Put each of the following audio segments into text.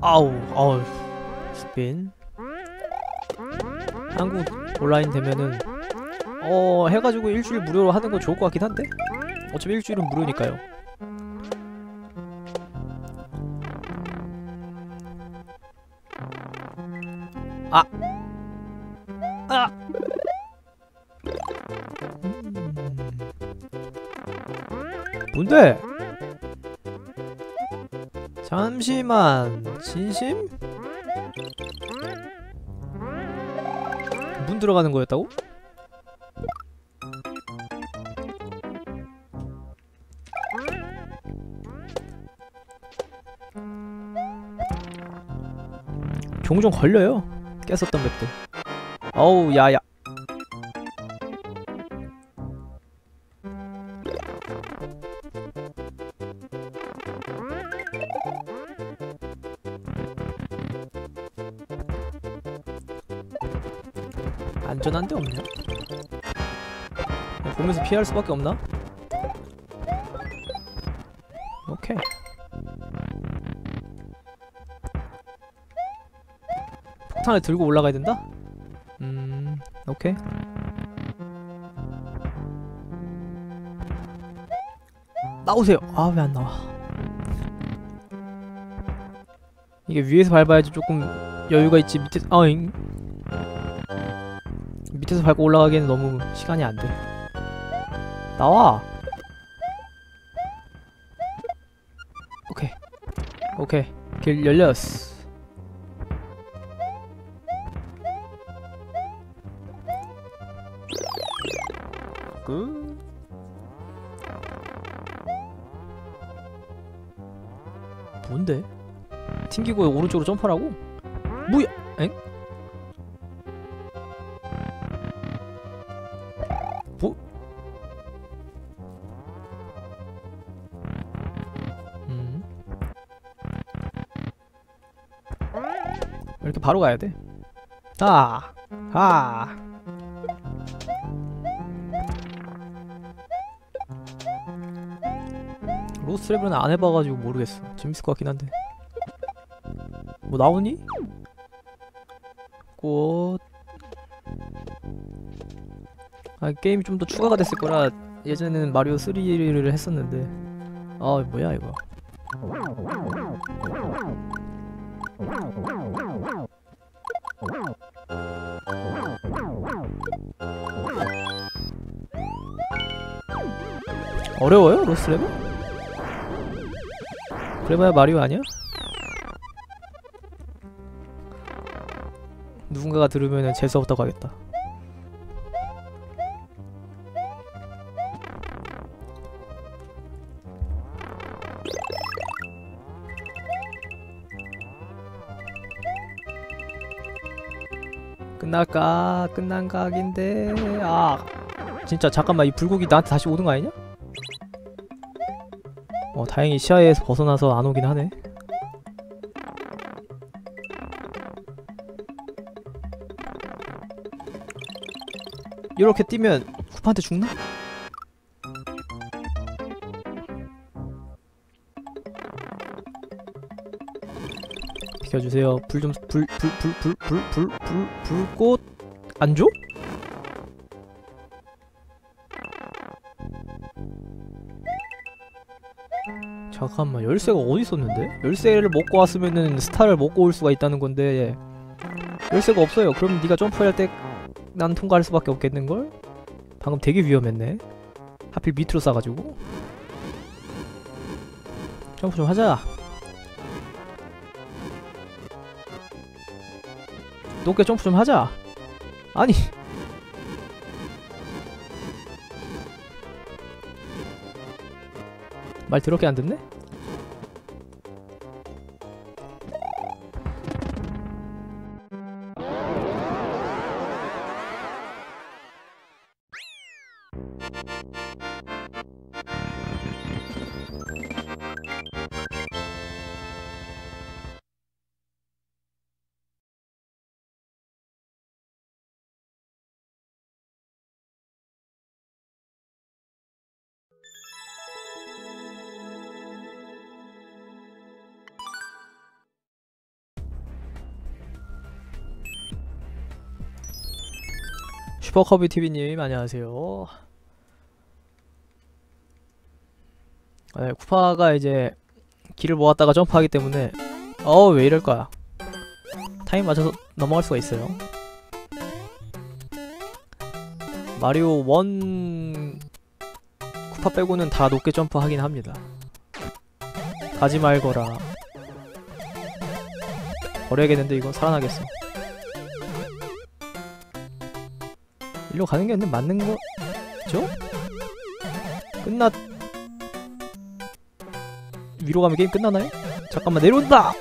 아우 아우 스핀 한국 온라인 되면은 어 해가지고 일주일 무료로 하는 거 좋을 것 같긴 한데 어차피 일주일은 무료니까요 아! 아! 음. 뭔데? 잠시만 진심? 문 들어가는 거였다고? 종종 걸려요 깼었던 맵들 어우 야야 보면서 피할 수밖에 없나? 오케이 폭탄을 들고 올라가야 된다? 음... 오케이 나오세요! 아 왜 안 나와 이게 위에서 밟아야지 조금 여유가 있지 밑에 아잉 밑에서 밟고 올라가기에는 너무 시간이 안 돼. 나와! 오케이. 오케이. 길 열렸어. 끝. 뭔데? 튕기고 오른쪽으로 점프하라고? 뭐야? 엥? 바로 가야 돼? 아! 아! 로스트 레벨은 안 해봐가지고 모르겠어. 재밌을 것 같긴 한데. 뭐 나오니? 꽃. 아 게임이 좀 더 추가가 됐을 거라 예전에는 마리오 3를 했었는데 아 뭐야 이거 어려워요 로스 레벨? 그래봐야 마리오 아니야? 누군가가 들으면은 재수없다고 하겠다 끝날까? 끝난 각인데 아 진짜 잠깐만 이 불고기 나한테 다시 오는 거 아니냐? 다행히 시야에서 벗어나서 안 오긴 하네 이렇게 뛰면 후파한테 죽나? 비켜주세요 불 좀 불 불 불 불 불 불 불꽃 안 줘? 잠깐만 열쇠가 어디 있었는데? 열쇠를 먹고 왔으면은 스타를 먹고 올 수가 있다는 건데 열쇠가 없어요. 그럼 네가 점프할 때 난 통과할 수밖에 없겠는 걸? 방금 되게 위험했네. 하필 밑으로 싸가지고 점프 좀 하자. 높게 점프 좀 하자. 아니. 말 더럽게 안 듣네? 슈퍼커비 TV님 안녕하세요. 네, 쿠파가 이제 길을 모았다가 점프하기 때문에 어왜 이럴 거야. 타임 맞춰서 넘어갈 수가 있어요. 마리오 1 쿠파 빼고는 다 높게 점프하긴 합니다. 가지 말거라. 버려야겠는데 이거 살아나겠어. 일로 가는 게 근데 맞는 거죠? 끝났 위로 가면 게임 끝나나요? 잠깐만 내려온다!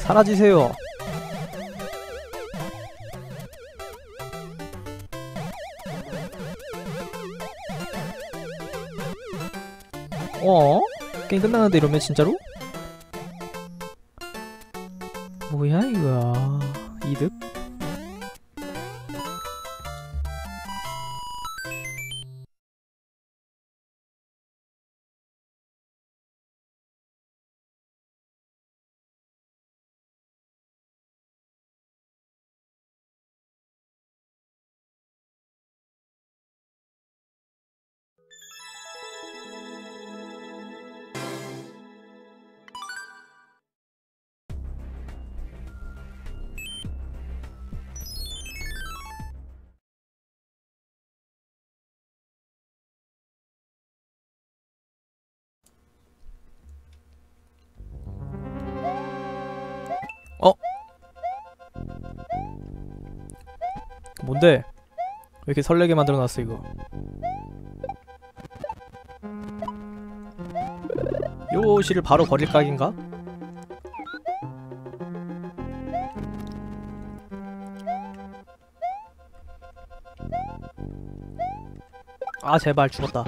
사라지세요. 어? 게임 끝나는데 이러면 진짜로? 뭐야 이거 이득? 뭔데? 왜 이렇게 설레게 만들어놨어 이거 요시를 바로 버릴 각인가? 아 제발 죽었다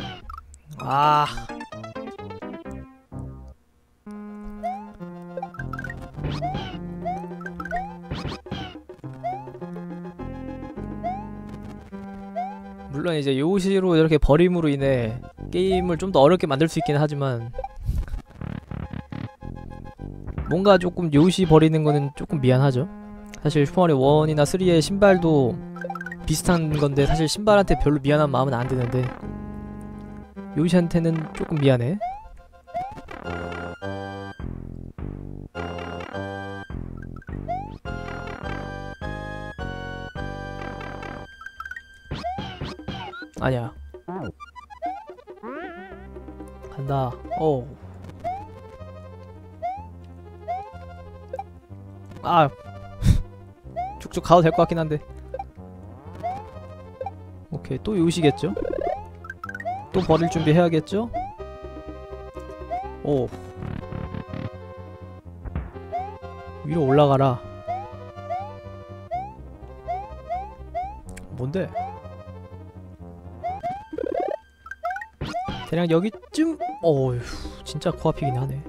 아 물론 이제 요시로 이렇게 버림으로 인해 게임을 좀 더 어렵게 만들 수 있긴 하지만 뭔가 조금 요시 버리는 거는 조금 미안하죠. 사실 슈퍼마리오 1이나 3의 신발도 비슷한 건데 사실 신발한테 별로 미안한 마음은 안 드는데 요시한테는 조금 미안해 아니야 간다 오. 아 쭉쭉 가도 될 것 같긴 한데 오케이 또 요시겠죠? 또 버릴 준비 해야겠죠? 오 위로 올라가라 뭔데? 대략 여기쯤? 어휴 진짜 코앞이긴 하네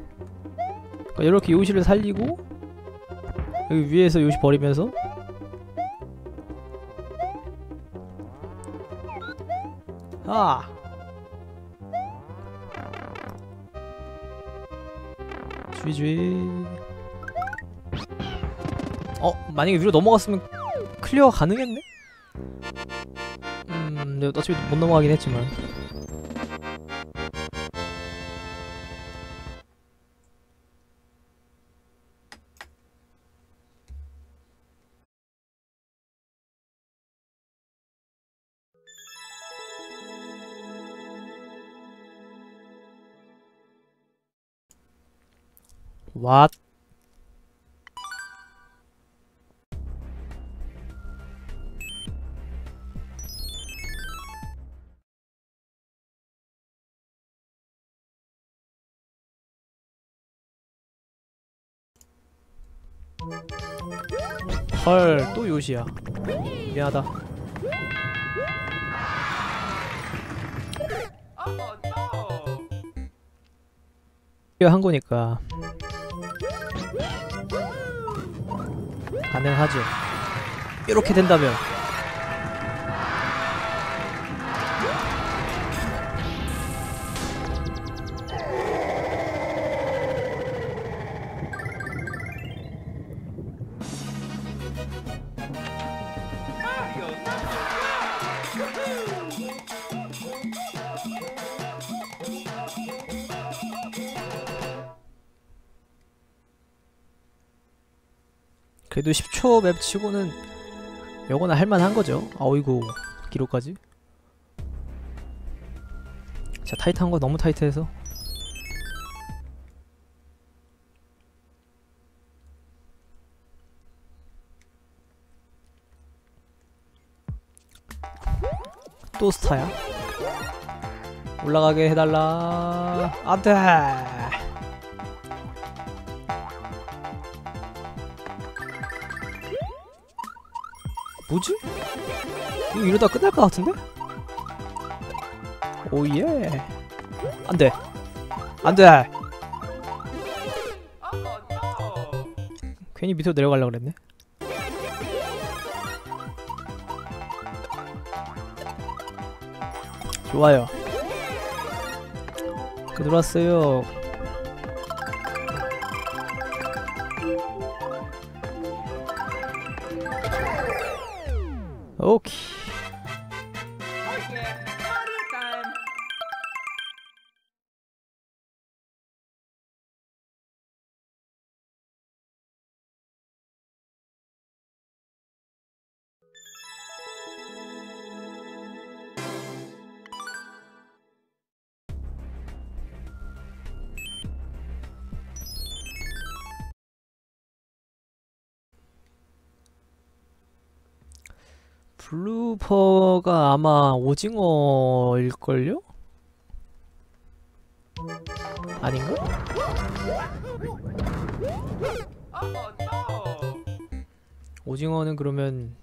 그러니까 이렇게 요시를 살리고 여기 위에서 요시 버리면서 아 쥐쥐 어 만약에 위로 넘어갔으면 클리어 가능했네? 음 근데 어차피 못 넘어가긴 했지만 왓 헐, 또 요시야. 미안하다. 한 거니까 가능하죠. 이렇게 된다면 그래도 10초 맵 치고는 요거는 할만한 거죠. 아이고 기록까지. 자 타이트한 거 너무 타이트해서 또 스타야? 올라가게 해달라 안돼 뭐지? 이거 이러다 끝날 것 같은데? 오예. 안돼. 안돼. 괜히 밑으로 내려가려고 그랬네. 좋아요. 그 들어왔어요 오 블루퍼가 아마 오징어일걸요? 아닌가? 오징어는 그러면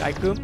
깔끔